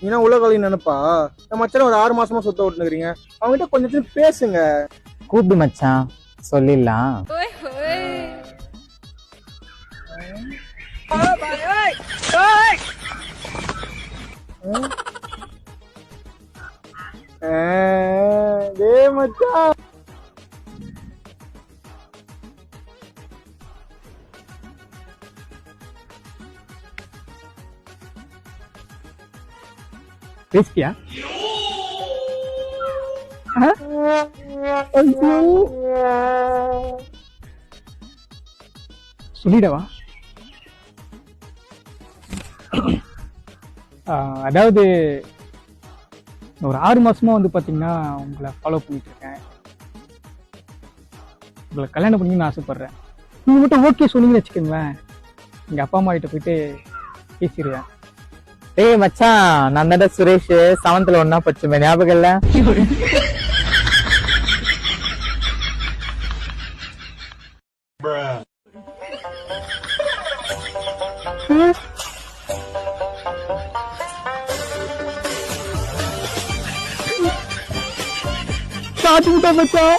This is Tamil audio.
நீனா உலகளி நினைப்பா? நம்ம மச்சான் ஒரு ஆறு மாசமா சுத்த விட்டுனுக்குறீங்க அவங்ககிட்ட கொஞ்சம் பேசுங்க. கூப்பிடு மச்சான். சொல்லிடலாம். டேய் மச்சான். பேசிட்டியா சொல்லிடவா? ஆஹ் அதாவது ஒரு ஆறு மாசமா வந்து பாத்தீங்கன்னா உங்களை ஃபாலோ பண்ணிட்டு இருக்கேன் உங்களை கல்யாணம் பண்ணிக்கணும்னு ஆசைப்படுறேன். நீங்க மட்டும் ஓகே சொன்னீங்கன்னு வச்சுக்கோங்களேன். எங்க அப்பா அம்மா கிட்ட போயிட்டு பேசிடுவேன் ஏய் மச்சான் நான் தான் சுரேஷ்? செவன்த்ல ஒன்னா படிச்சுமே ஞாபகம் இல்ல? சாத்தி மச்சான்.